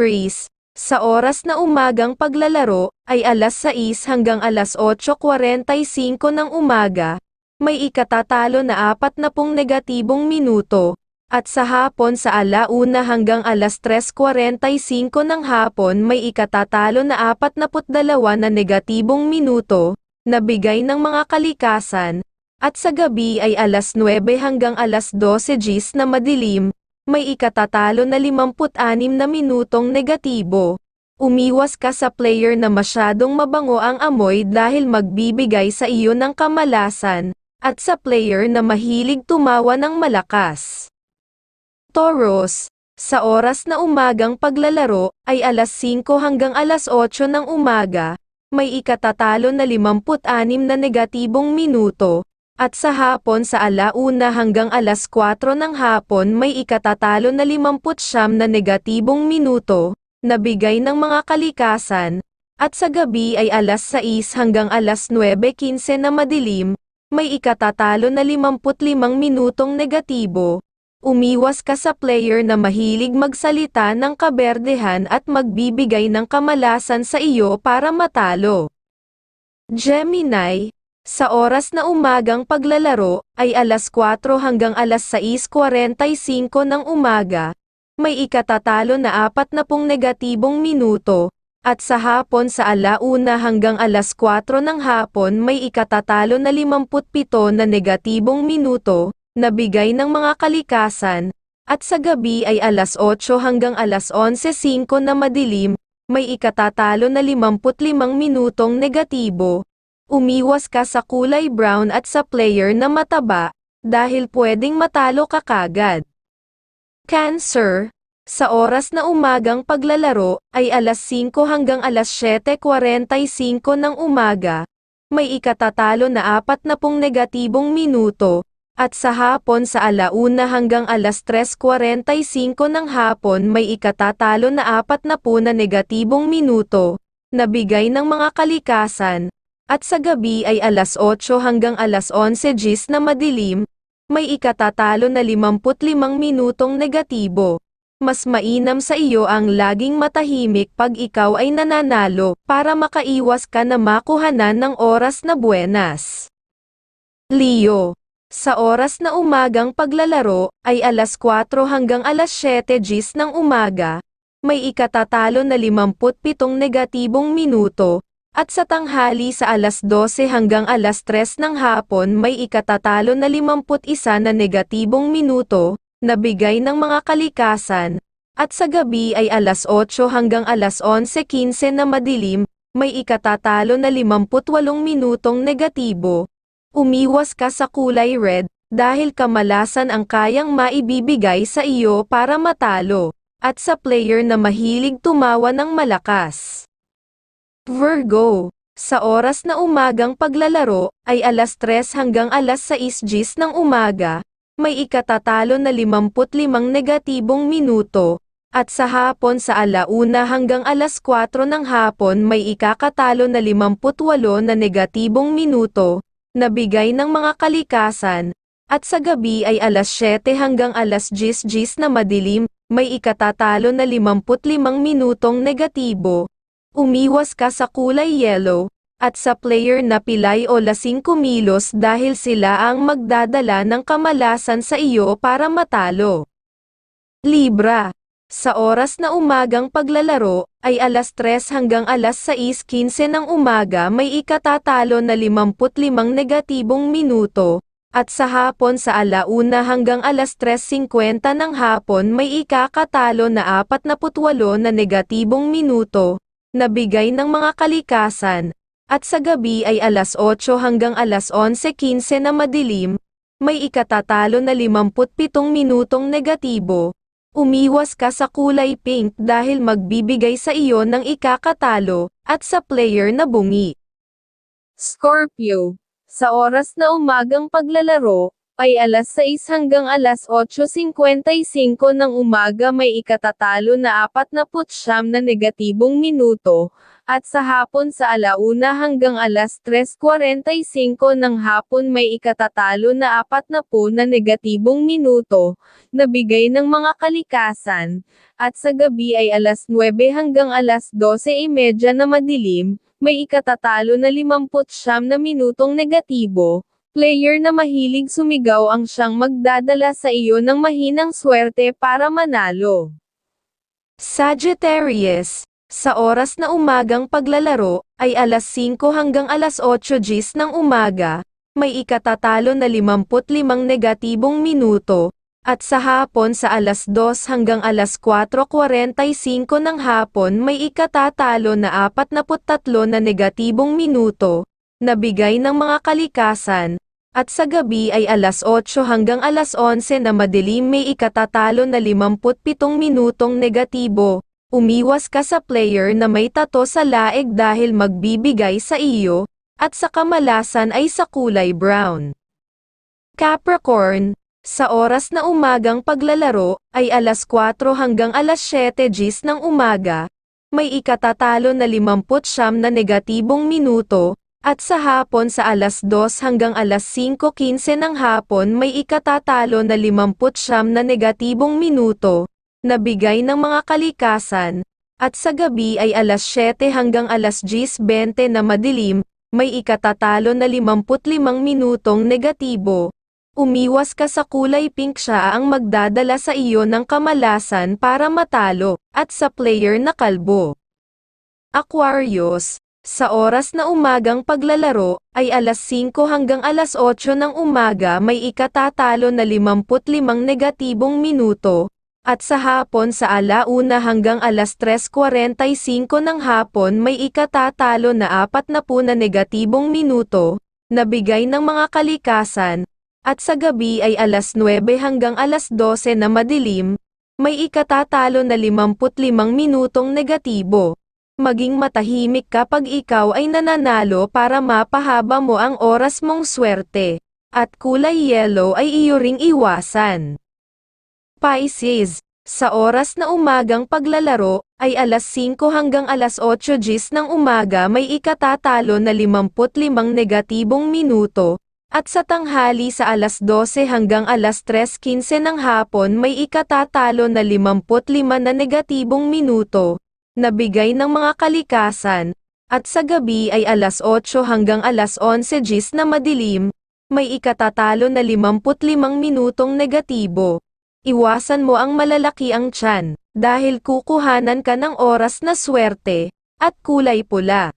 Aries, sa oras na umagang paglalaro, ay alas 6 hanggang alas 8.45 ng umaga, may ikatatalo na 40 negatibong minuto, at sa hapon sa alauna hanggang alas 3.45 ng hapon may ikatatalo na 42 na negatibong minuto, na bigay ng mga kalikasan, at sa gabi ay alas 9 hanggang alas 12 gis na madilim, may ikatatalo na 56 na minutong negatibo. Umiwas ka sa player na masyadong mabango ang amoy dahil magbibigay sa iyo ng kamalasan, at sa player na mahilig tumawa ng malakas. Taurus, sa oras na umagang paglalaro, ay alas 5 hanggang alas 8 ng umaga, may ikatatalo na 56 na negatibong minuto, at sa hapon sa alauna hanggang alas 4 ng hapon may ikatatalo na 50 na negatibong minuto, na bigay ng mga kalikasan, at sa gabi ay alas 6 hanggang alas 9.15 na madilim, may ikatatalo na 55 minutong negatibo. Umiwas ka sa player na mahilig magsalita ng kaberdehan at magbibigay ng kamalasan sa iyo para matalo. Gemini, sa oras na umagang paglalaro, ay alas 4 hanggang alas 6.45 ng umaga, may ikatatalo na 40 negatibong minuto, at sa hapon sa alauna hanggang alas 4 ng hapon may ikatatalo na 57 na negatibong minuto, na bigay ng mga kalikasan, at sa gabi ay alas 8 hanggang alas 11.05 na madilim, may ikatatalo na 55 minutong negatibo. Umiwas ka sa kulay brown at sa player na mataba, dahil pwedeng matalo ka kagad. Cancer, sa oras na umagang paglalaro, ay alas 5 hanggang alas 7.45 ng umaga, may ikatatalo na 40 negatibong minuto, at sa hapon sa alauna hanggang alas 3.45 ng hapon may ikatatalo na 40 na negatibong minuto, na bigay ng mga kalikasan, at sa gabi ay alas 8 hanggang alas 11 gis na madilim, may ikatatalo na 55 minutong negatibo. Mas mainam sa iyo ang laging matahimik pag ikaw ay nananalo, para makaiwas ka na makuhanan ng oras na buenas. Leo, sa oras na umagang paglalaro, ay alas 4 hanggang alas 7 gis ng umaga, may ikatatalo na 57 negatibong minuto, at sa tanghali sa alas 12 hanggang alas 3 ng hapon may ikatatalo na 51 na negatibong minuto, na bigay ng mga kalikasan, at sa gabi ay alas 8 hanggang alas 11.15 na madilim, may ikatatalo na 58 minutong negatibo. Umiwas ka sa kulay red, dahil kamalasan ang kayang maibibigay sa iyo para matalo, at sa player na mahilig tumawa ng malakas. Virgo, sa oras na umagang paglalaro, ay alas 3 hanggang alas 6 gis ng umaga, may ikatatalo na 55 negatibong minuto, at sa hapon sa alauna hanggang alas 4 ng hapon may ikakatalo na 58 na negatibong minuto, na bigay ng mga kalikasan, at sa gabi ay alas 7 hanggang alas 10 gis na madilim, may ikatatalo na 55 minutong negatibo. Umiwas ka sa kulay yellow, at sa player na pilay o lasing kumilos dahil sila ang magdadala ng kamalasan sa iyo para matalo. Libra. Sa oras na umagang paglalaro, ay alas 3 hanggang alas 6.15 ng umaga may ikatatalo na 55 negatibong minuto, at sa hapon sa alauna hanggang alas 3.50 ng hapon may ikakatalo na 48 na negatibong minuto, na bigay ng mga kalikasan, at sa gabi ay alas 8 hanggang alas 11.15 na madilim, may ikatatalo na 57 minutong negatibo. Umiwas ka sa kulay pink dahil magbibigay sa iyo ng ikakatalo, at sa player na bungi. Scorpio, sa oras na umagang paglalaro, ay alas 6 hanggang alas 8.55 ng umaga may ikatatalo na 49 na negatibong minuto, At sa hapon sa alauna hanggang alas 3.45 ng hapon may ikatatalo na apat na po na negatibong minuto, na bigay ng mga kalikasan, at sa gabi ay alas 9 hanggang alas 12.30 na madilim, may ikatatalo na 50 na minutong negatibo, player na mahilig sumigaw ang siyang magdadala sa iyo ng mahinang swerte para manalo. Sagittarius, sa oras na umagang paglalaro, ay alas 5 hanggang alas 8 gis ng umaga, may ikatatalo na 55 negatibong minuto, at sa hapon sa alas 2 hanggang alas 4.45 ng hapon may ikatatalo na 43 na negatibong minuto, na bigay ng mga kalikasan, at sa gabi ay alas 8 hanggang alas 11 na madilim may ikatatalo na 57 minutong negatibo. Umiwas ka sa player na may tato sa laeg dahil magbibigay sa iyo, at sa kamalasan ay sa kulay brown. Capricorn, sa oras na umagang paglalaro, ay alas 4 hanggang alas 7 gis ng umaga, may ikatatalo na 50 na negatibong minuto, at sa hapon sa alas 2 hanggang alas 5.15 ng hapon may ikatatalo na 50 na negatibong minuto, na bigay ng mga kalikasan, at sa gabi ay alas 7 hanggang alas 10.20 na madilim, may ikatatalo na 55 minutong negatibo. Umiwas ka sa kulay pink siya ang magdadala sa iyo ng kamalasan para matalo, at sa player na kalbo. Aquarius, sa oras na umagang paglalaro, ay alas 5 hanggang alas 8 ng umaga may ikatatalo na 55 negatibong minuto, at sa hapon sa alauna hanggang alas 3.45 ng hapon may ikatatalo na 40 na negatibong minuto, na bigay ng mga kalikasan, at sa gabi ay alas 9 hanggang alas 12 na madilim, may ikatatalo na 55 minutong negatibo. Maging matahimik kapag ikaw ay nananalo para mapahaba mo ang oras mong swerte, at kulay yellow ay iyo ring iwasan. Pisces, sa oras na umagang paglalaro, ay alas 5 hanggang alas 8 gis ng umaga may ikatatalo na 55 negatibong minuto, at sa tanghali sa alas 12 hanggang alas 3.15 ng hapon may ikatatalo na 55 na negatibong minuto, na bigay ng mga kalikasan, at sa gabi ay alas 8 hanggang alas 11 gis na madilim, may ikatatalo na 55 minutong negatibo. Iwasan mo ang malalaki ang tiyan, dahil kukuhanan ka ng oras na swerte, at kulay pula.